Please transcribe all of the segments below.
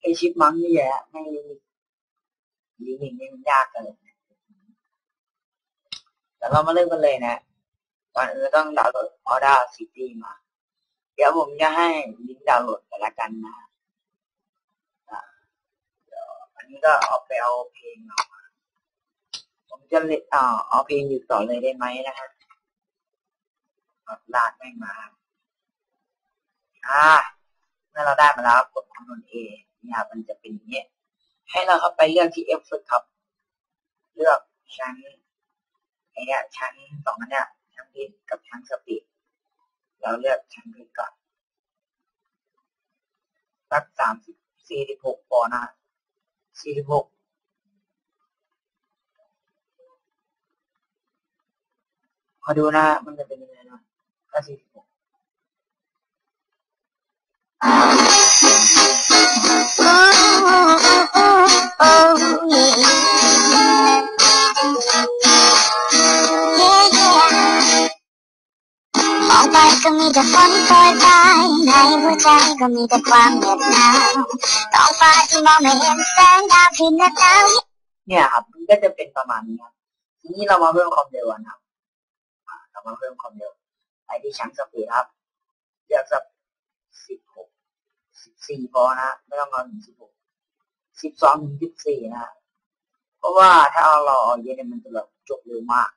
ไอชิปมังนี่แหละไม่ลิมิตนี่มันยากเกินแต่เรามาเริ่มกันเลยนะก่อนอื่นต้องดาวน์โหลด Aura City มา เดี๋ยวผมจะให้ลิงก์ดาวน์โหลดกันละกันนะอันนี้ก็เอาไปเอาเพลงมา ผมจะเล่นอ่าเอาเพลงอยู่ต่อเลยได้ไหมนะฮะลากแม่งมา อ่า เมื่อเราได้มาแล้วกดคำนวณ A เนี่ยมันจะเป็นอย่างนี้ให้เราเข้าไปเลือกที่ F ครับ เลือกชั้นไอ้เนี่ยชั้นสองอันเนี้ยชั้นพิษกับชั้นสปีดเราเลือกชั้นพิษก่อนสักสามสิบสี่สิบหกพอนะสี่สิบหก อดูนะมันจะเป็นยังไงนะถ้าสี่สิบหกมองไปก็มีแต่ฝนโปรยปลายในหัวใจก็มีแต่ความเหน็บหนาวท้องฟ้าที่มองไม่เห็นแสงดาวที่นัดดาวเนี่ยครับมันก็จะเป็นประมาณนี้ครับทีนี้เรามาเพิ่มความเร็วกันครับ อ่าเรามาเพิ่มความเร็วไปที่ชั้นสปีดครับเลือกสักสิบหกสิบสี่พอนะไม่ต้องเอาถึงสิบหกสิบสองถึงสิบสี่นะเพราะว่าถ้าเอาราเอาเย็นเนี่ยมันจะแบบจบเร็วมาก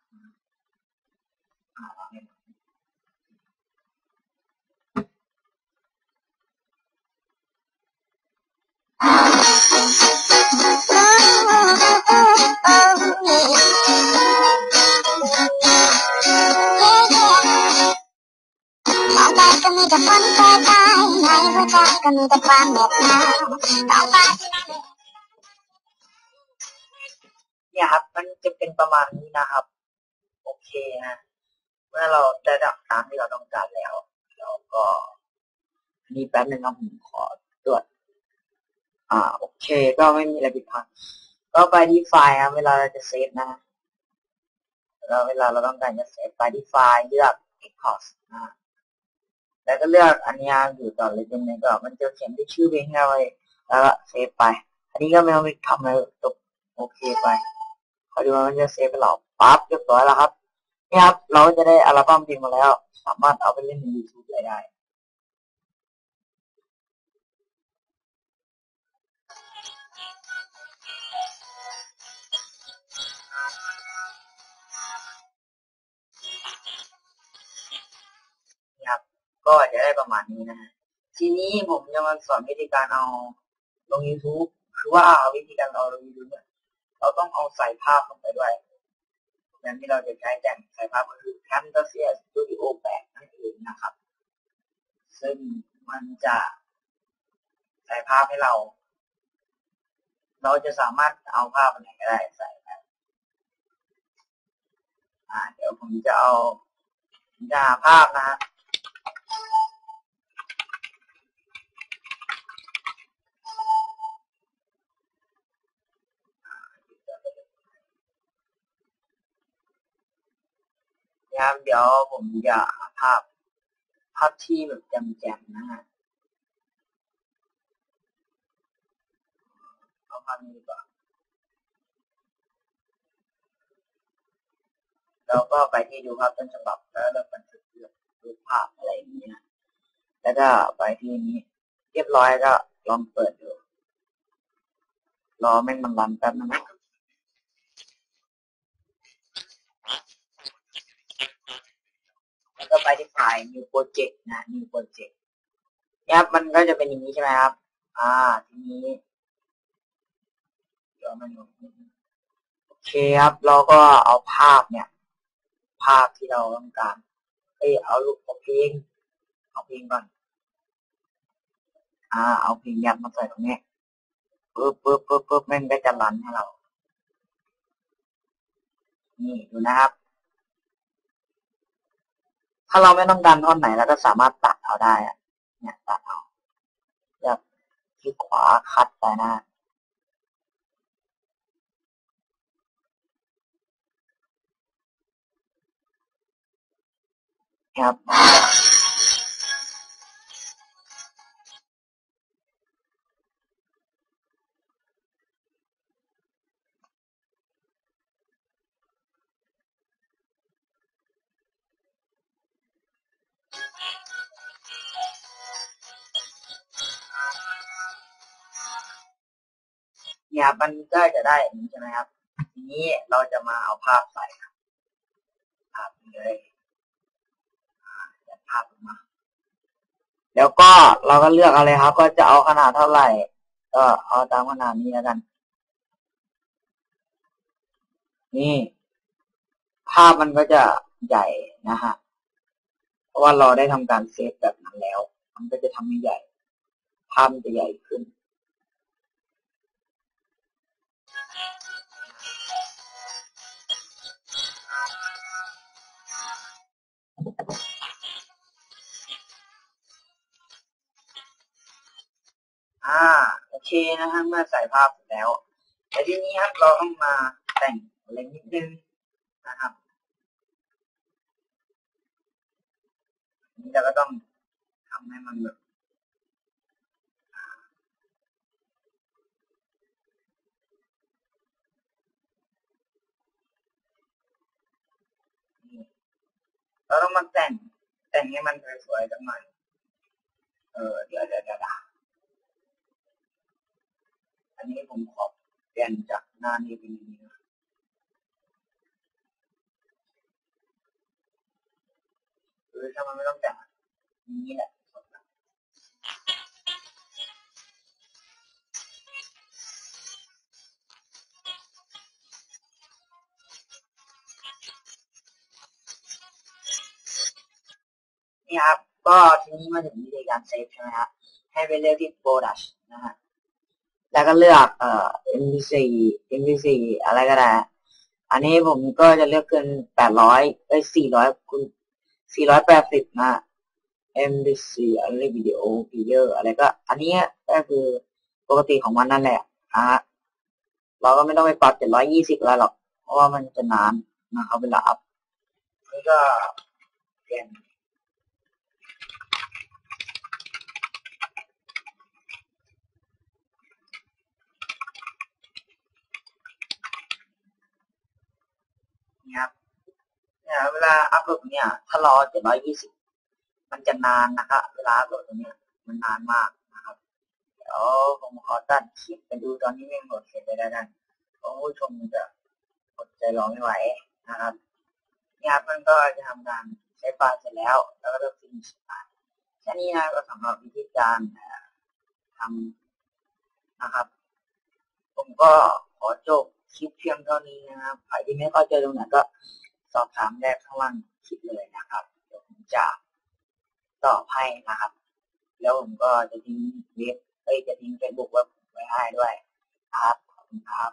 อ่าายในหัวใจก็มีแต่ความเหน็บหนาวท้องฟ้าที่อไม่เนี่ยครับ มันจะเป็นประมาณนี้นะครับ โอเคนะเมื่อเราได้ดับตามที่เราต้องการแล้ว เราก็นนี่แป๊บนึงครับผมขอตรวจอ่า โอเค ก็ไม่มีอะไรผิดพลาดก็ไปที่ไฟล์ครับเวลาเราจะเซฟนะเราเวลาเราต้องการจะเซฟไปที่ไฟล์เลือก export นะ แล้วก็เลือกอันนี้อยู่ต่อเลยตรงนี้ก็มันจะเขียนด้วยชื่อเพลงเราไว้แล้วก็เซฟไป อันนี้ก็ไม่ต้องไปทำอะไรจบโอเคไปคอยดูว่ามันจะเซฟไปหรอปั๊บเรียบร้อยแล้วครับนี่ครับเราจะได้อัลบั้มเพลงมาแล้ว สามารถเอาไปเล่นใน YouTube ได้ ก็จะได้ประมาณนี้นะฮะทีนี้ผมจะมาสอนวิธีการเอาลง YouTube คือว่าเอาวิธีการเอาลง YouTube เนี่ยเราต้องเอาใส่ภาพลงไปด้วยอย่างที่เราจะใช้แต่งใส่ภาพก็คือ Camtasia Studio 8นั่นเองนะครับ ซึ่งมันจะใส่ภาพให้เรา เราจะสามารถเอาภาพอะไรก็ได้ใส่ไปเดี๋ยวผมจะเอาผมจะหาภาพนะฮะ นะ ครับ เดี๋ยวผมจะหาภาพ ภาพที่แบบแจ่มๆนะฮะเอาภาพนี้ดีกว่าแล้วก็ไปที่ดูภาพต้นฉบับแล้วเราบันทึกเรื่องรูปภาพอะไรอย่างนี้นะแล้วก็ไปที่นี้ เรียบร้อยก็ลองเปิดดูรอแม่งมันรันแป๊บนึงนะ แล้ว ก็ไปที่ไฟล์ new project นะ new project เนี่ยครับมันก็จะเป็นอย่างนี้ใช่ไหมครับ อ่า ทีนี้เดี๋ยวมันโอเคครับ เราก็เอาภาพเนี่ย ภาพที่เราต้องการเอ้ยเอารูปเอาเพลงเอาเพลงก่อน อ่า เอาเพลงยัดมาใส่ตรงนี้ปึ๊บปึ๊บปึ๊บปึ๊บแม่งก็จะรันให้เรา นี่ดูนะครับ ถ้าเราไม่ต้องการท่อนไหนเราก็สามารถตัดเอาได้อะเนี่ยตัดเอาเลือกคลิกขวาคัดไปหน้าครับ นี่ยครับมันก็จะได้อย่างนี้ใช่ไหมครับ ทีนี้เราจะมาเอาภาพใส่ครับภาพนี้เลยจัดภาพออกมา แล้วก็เราก็เลือกอะไรครับ ก็จะเอาขนาดเท่าไหร่ ก็เอาตามขนาดนี้แล้วกัน นี่ ภาพมันก็จะใหญ่นะฮะเพราะว่าเราได้ทำการเซฟแบบนั้นแล้ว มันก็จะทำให้ใหญ่ ภาพมันจะใหญ่ขึ้น อ่า โอเคนะฮะเมื่อใส่ภาพเสร็จแล้วแต่ทีนี้ครับเราต้องมาแต่งอะไรนิดนึงนะครับนนี้เราก็ต้องทำให้มันแบบ เราต้องมาแต่ง แต่งให้มันสวยๆกันหน่อยเออเดี๋ยวเดี๋ยวเดี๋ยวอันนี้ผมขอเปลี่ยนจากหน้านี้เป็นนี้นะคือถ้ามันไม่ต้องแต่งนี้แหละ นี่ครับ ก็ทีนี้มาถึงวิธีการเซฟใช่ไหมครับให้ไปเลือกที่ Product นะฮะแล้วก็เลือกเอ่อ MV4 MV4 อะไรก็ได้ อันนี้ผมก็จะเลือกเกินแปดร้อยเอ้ยสี่ร้อยคูณสี่ร้อยแปดสิบนะ MV4 อะไรวิดีโอพีเยอร์อะไรก็ อันนี้ก็คือปกติของมันนั่นแหละนะฮะเราก็ไม่ต้องไปปรับเจ็ดร้อยยี่สิบอะไรหรอก เพราะว่ามันจะนานนะครับเวลาอัพนี่ก็เปลี่ยน เนี่ยครับเนี่ยเวลาอัพโหลดเนี่ยถ้ารอเจ็ดร้อยยี่สิบมันจะนานนะครับเวลาอัพโหลดตรงเนี้ยมันนานมากนะครับเดี๋ยวผมขอตัดคลิปไปดูตอนนี้ไม่หมดเสร็จไปแล้วกันเพราะผู้ชมจะอดใจรอไม่ไหวนะครับเนี่ยครับมันก็จะทำการใช้ไฟล์เสร็จแล้ว แล้วก็เลือกฟินิชไปแค่นี้นะก็สำหรับวิธีการทำนะครับ ผมก็ขอจบ คลิปเพียงเท่านี้นะครับใครที่ไม่เข้าใจตรงไหนก็สอบถามได้ข้างล่างคลิปเลยนะครับเดี๋ยวผมจะตอบให้นะครับ แล้วผมก็จะทิ้งเว็บเอ้ยจะทิ้งเฟซบุ๊กไว้ไว้ให้ด้วยครับขอบคุณครับ